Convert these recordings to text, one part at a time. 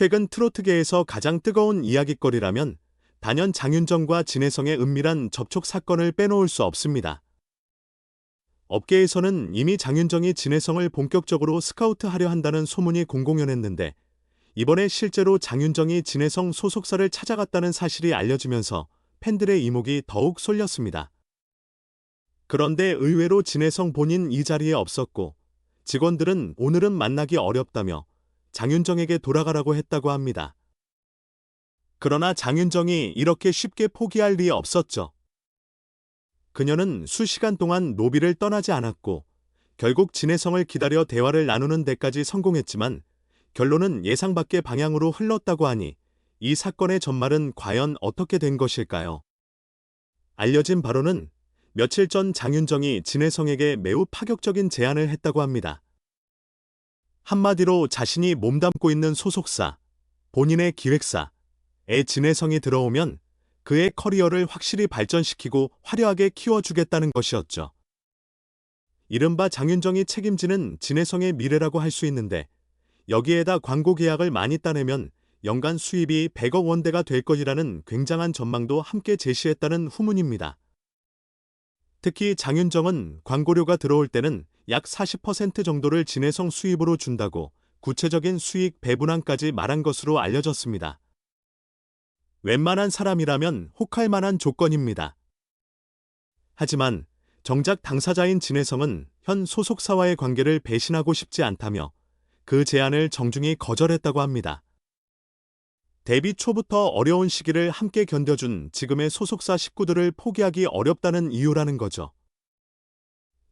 최근 트로트계에서 가장 뜨거운 이야깃거리라면 단연 장윤정과 진혜성의 은밀한 접촉 사건을 빼놓을 수 없습니다. 업계에서는 이미 장윤정이 진혜성을 본격적으로 스카우트하려 한다는 소문이 공공연했는데 이번에 실제로 장윤정이 진혜성 소속사를 찾아갔다는 사실이 알려지면서 팬들의 이목이 더욱 쏠렸습니다. 그런데 의외로 진혜성 본인 이 자리에 없었고 직원들은 오늘은 만나기 어렵다며 장윤정에게 돌아가라고 했다고 합니다. 그러나 장윤정이 이렇게 쉽게 포기할 리 없었죠. 그녀는 수시간 동안 노비를 떠나지 않았고 결국 진혜성을 기다려 대화를 나누는 데까지 성공했지만 결론은 예상 밖의 방향으로 흘렀다고 하니 이 사건의 전말은 과연 어떻게 된 것일까요? 알려진 바로는 며칠 전 장윤정이 진혜성에게 매우 파격적인 제안을 했다고 합니다. 한마디로 자신이 몸담고 있는 소속사, 본인의 기획사에 진혜성이 들어오면 그의 커리어를 확실히 발전시키고 화려하게 키워주겠다는 것이었죠. 이른바 장윤정이 책임지는 진혜성의 미래라고 할 수 있는데 여기에다 광고 계약을 많이 따내면 연간 수입이 100억 원대가 될 것이라는 굉장한 전망도 함께 제시했다는 후문입니다. 특히 장윤정은 광고료가 들어올 때는 약 40% 정도를 진혜성 수입으로 준다고 구체적인 수익 배분항까지 말한 것으로 알려졌습니다. 웬만한 사람이라면 혹할 만한 조건입니다. 하지만 정작 당사자인 진혜성은 현 소속사와의 관계를 배신하고 싶지 않다며 그 제안을 정중히 거절했다고 합니다. 데뷔 초부터 어려운 시기를 함께 견뎌준 지금의 소속사 식구들을 포기하기 어렵다는 이유라는 거죠.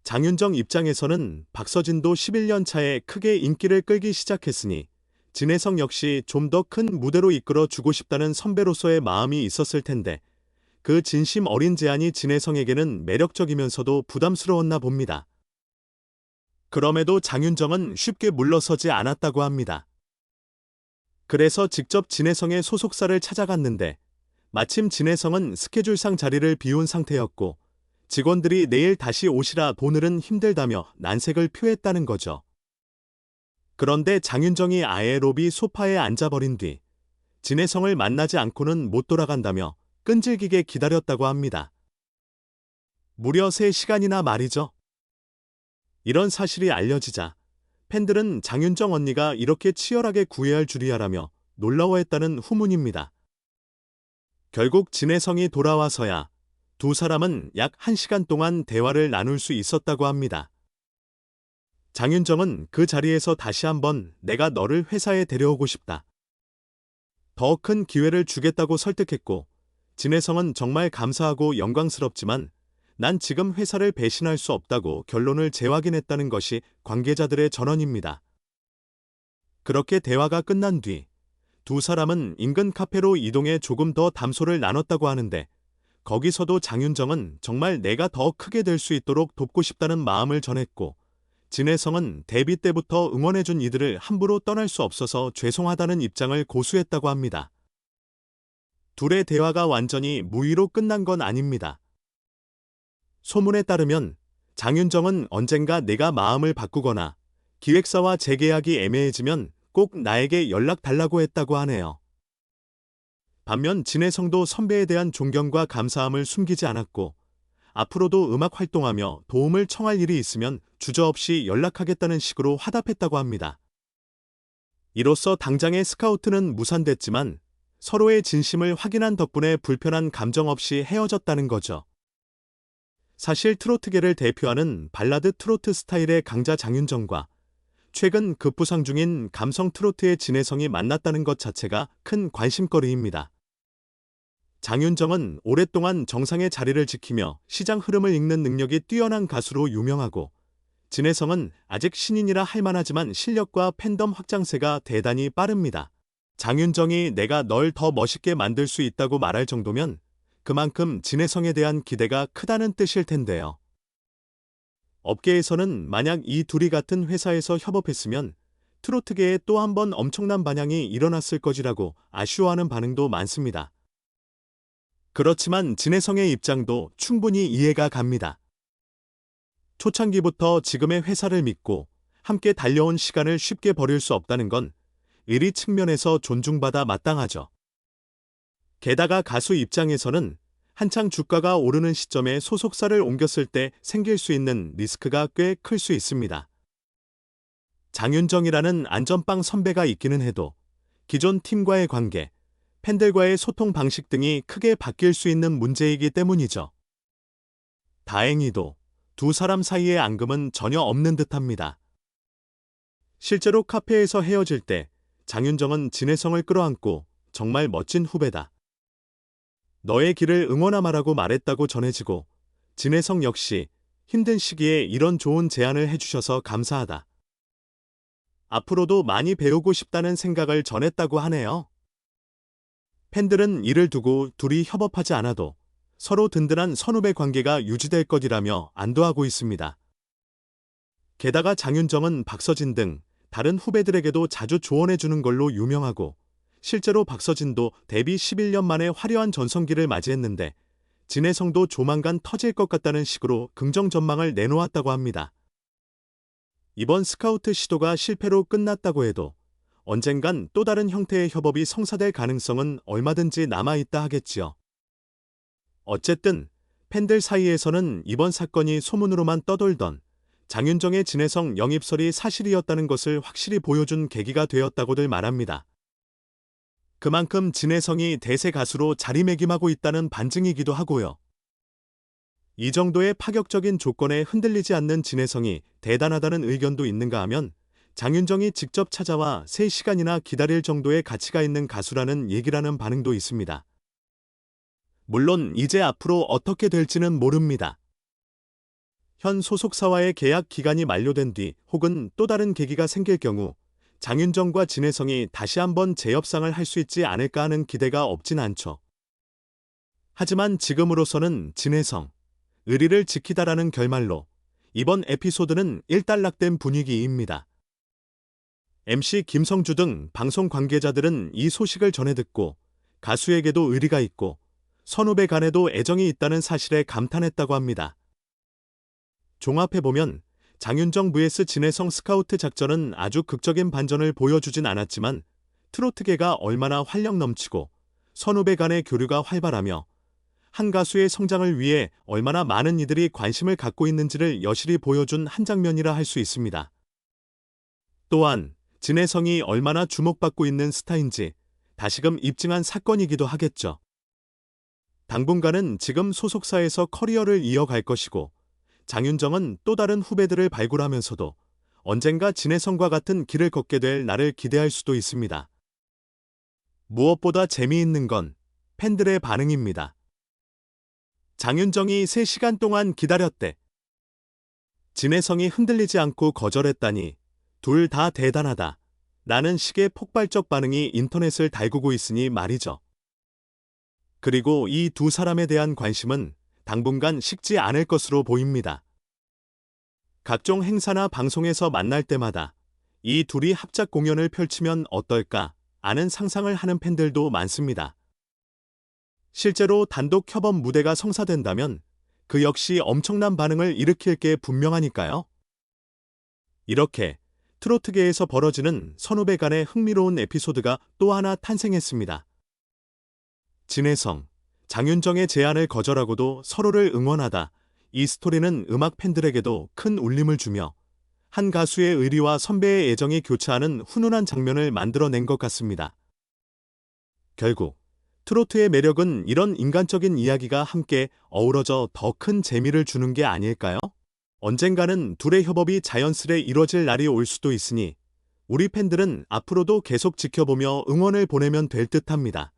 장윤정 입장에서는 박서진도 11년 차에 크게 인기를 끌기 시작했으니 진혜성 역시 좀 더 큰 무대로 이끌어 주고 싶다는 선배로서의 마음이 있었을 텐데 그 진심 어린 제안이 진혜성에게는 매력적이면서도 부담스러웠나 봅니다. 그럼에도 장윤정은 쉽게 물러서지 않았다고 합니다. 그래서 직접 진혜성의 소속사를 찾아갔는데 마침 진혜성은 스케줄상 자리를 비운 상태였고 직원들이 내일 다시 오시라 오늘은 힘들다며 난색을 표했다는 거죠. 그런데 장윤정이 아예 로비 소파에 앉아버린 뒤 진혜성을 만나지 않고는 못 돌아간다며 끈질기게 기다렸다고 합니다. 무려 3시간이나 말이죠. 이런 사실이 알려지자 팬들은 장윤정 언니가 이렇게 치열하게 구애할 줄이야라며 놀라워했다는 후문입니다. 결국 진혜성이 돌아와서야 두 사람은 약 1시간 동안 대화를 나눌 수 있었다고 합니다. 장윤정은 그 자리에서 다시 한번 내가 너를 회사에 데려오고 싶다. 더 큰 기회를 주겠다고 설득했고 진혜성은 정말 감사하고 영광스럽지만 난 지금 회사를 배신할 수 없다고 결론을 재확인했다는 것이 관계자들의 전언입니다. 그렇게 대화가 끝난 뒤 두 사람은 인근 카페로 이동해 조금 더 담소를 나눴다고 하는데 거기서도 장윤정은 정말 내가 더 크게 될 수 있도록 돕고 싶다는 마음을 전했고 진혜성은 데뷔 때부터 응원해준 이들을 함부로 떠날 수 없어서 죄송하다는 입장을 고수했다고 합니다. 둘의 대화가 완전히 무의로 끝난 건 아닙니다. 소문에 따르면 장윤정은 언젠가 내가 마음을 바꾸거나 기획사와 재계약이 애매해지면 꼭 나에게 연락 달라고 했다고 하네요. 반면 진혜성도 선배에 대한 존경과 감사함을 숨기지 않았고 앞으로도 음악 활동하며 도움을 청할 일이 있으면 주저없이 연락하겠다는 식으로 화답했다고 합니다. 이로써 당장의 스카우트는 무산됐지만 서로의 진심을 확인한 덕분에 불편한 감정 없이 헤어졌다는 거죠. 사실 트로트계를 대표하는 발라드 트로트 스타일의 강자 장윤정과 최근 급부상 중인 감성 트로트의 진혜성이 만났다는 것 자체가 큰 관심거리입니다. 장윤정은 오랫동안 정상의 자리를 지키며 시장 흐름을 읽는 능력이 뛰어난 가수로 유명하고 진혜성은 아직 신인이라 할 만하지만 실력과 팬덤 확장세가 대단히 빠릅니다. 장윤정이 내가 널 더 멋있게 만들 수 있다고 말할 정도면 그만큼 진혜성에 대한 기대가 크다는 뜻일 텐데요. 업계에서는 만약 이 둘이 같은 회사에서 협업했으면 트로트계에 또 한 번 엄청난 반향이 일어났을 것이라고 아쉬워하는 반응도 많습니다. 그렇지만 진혜성의 입장도 충분히 이해가 갑니다. 초창기부터 지금의 회사를 믿고 함께 달려온 시간을 쉽게 버릴 수 없다는 건 의리 측면에서 존중받아 마땅하죠. 게다가 가수 입장에서는 한창 주가가 오르는 시점에 소속사를 옮겼을 때 생길 수 있는 리스크가 꽤 클 수 있습니다. 장윤정이라는 안전빵 선배가 있기는 해도 기존 팀과의 관계, 팬들과의 소통 방식 등이 크게 바뀔 수 있는 문제이기 때문이죠. 다행히도 두 사람 사이의 앙금은 전혀 없는 듯합니다. 실제로 카페에서 헤어질 때 장윤정은 진혜성을 끌어안고 정말 멋진 후배다. 너의 길을 응원하마라고 말했다고 전해지고 진혜성 역시 힘든 시기에 이런 좋은 제안을 해주셔서 감사하다. 앞으로도 많이 배우고 싶다는 생각을 전했다고 하네요. 팬들은 이를 두고 둘이 협업하지 않아도 서로 든든한 선후배 관계가 유지될 것이라며 안도하고 있습니다. 게다가 장윤정은 박서진 등 다른 후배들에게도 자주 조언해 주는 걸로 유명하고 실제로 박서진도 데뷔 11년 만에 화려한 전성기를 맞이했는데 진혜성도 조만간 터질 것 같다는 식으로 긍정 전망을 내놓았다고 합니다. 이번 스카우트 시도가 실패로 끝났다고 해도 언젠간 또 다른 형태의 협업이 성사될 가능성은 얼마든지 남아있다 하겠지요. 어쨌든 팬들 사이에서는 이번 사건이 소문으로만 떠돌던 장윤정의 진혜성 영입설이 사실이었다는 것을 확실히 보여준 계기가 되었다고들 말합니다. 그만큼 진혜성이 대세 가수로 자리매김하고 있다는 반증이기도 하고요. 이 정도의 파격적인 조건에 흔들리지 않는 진혜성이 대단하다는 의견도 있는가 하면 장윤정이 직접 찾아와 3시간이나 기다릴 정도의 가치가 있는 가수라는 얘기라는 반응도 있습니다. 물론 이제 앞으로 어떻게 될지는 모릅니다. 현 소속사와의 계약 기간이 만료된 뒤 혹은 또 다른 계기가 생길 경우 장윤정과 진혜성이 다시 한번 재협상을 할 수 있지 않을까 하는 기대가 없진 않죠. 하지만 지금으로서는 진혜성, 의리를 지키다라는 결말로 이번 에피소드는 일단락된 분위기입니다. MC 김성주 등 방송 관계자들은 이 소식을 전해 듣고 가수에게도 의리가 있고 선후배 간에도 애정이 있다는 사실에 감탄했다고 합니다. 종합해보면 장윤정 vs 진혜성 스카우트 작전은 아주 극적인 반전을 보여주진 않았지만 트로트계가 얼마나 활력 넘치고 선후배 간의 교류가 활발하며 한 가수의 성장을 위해 얼마나 많은 이들이 관심을 갖고 있는지를 여실히 보여준 한 장면이라 할 수 있습니다. 또한 진혜성이 얼마나 주목받고 있는 스타인지 다시금 입증한 사건이기도 하겠죠. 당분간은 지금 소속사에서 커리어를 이어갈 것이고 장윤정은 또 다른 후배들을 발굴하면서도 언젠가 진혜성과 같은 길을 걷게 될 날을 기대할 수도 있습니다. 무엇보다 재미있는 건 팬들의 반응입니다. 장윤정이 3시간 동안 기다렸대. 진혜성이 흔들리지 않고 거절했다니 둘 다 대단하다. 라는 식의 폭발적 반응이 인터넷을 달구고 있으니 말이죠. 그리고 이 두 사람에 대한 관심은 당분간 식지 않을 것으로 보입니다. 각종 행사나 방송에서 만날 때마다 이 둘이 합작 공연을 펼치면 어떨까 아는 상상을 하는 팬들도 많습니다. 실제로 단독 협업 무대가 성사된다면 그 역시 엄청난 반응을 일으킬 게 분명하니까요. 이렇게 트로트계에서 벌어지는 선후배 간의 흥미로운 에피소드가 또 하나 탄생했습니다. 진혜성, 장윤정의 제안을 거절하고도 서로를 응원하다 이 스토리는 음악 팬들에게도 큰 울림을 주며 한 가수의 의리와 선배의 애정이 교차하는 훈훈한 장면을 만들어낸 것 같습니다. 결국 트로트의 매력은 이런 인간적인 이야기가 함께 어우러져 더 큰 재미를 주는 게 아닐까요? 언젠가는 둘의 협업이 자연스레 이뤄질 날이 올 수도 있으니 우리 팬들은 앞으로도 계속 지켜보며 응원을 보내면 될 듯합니다.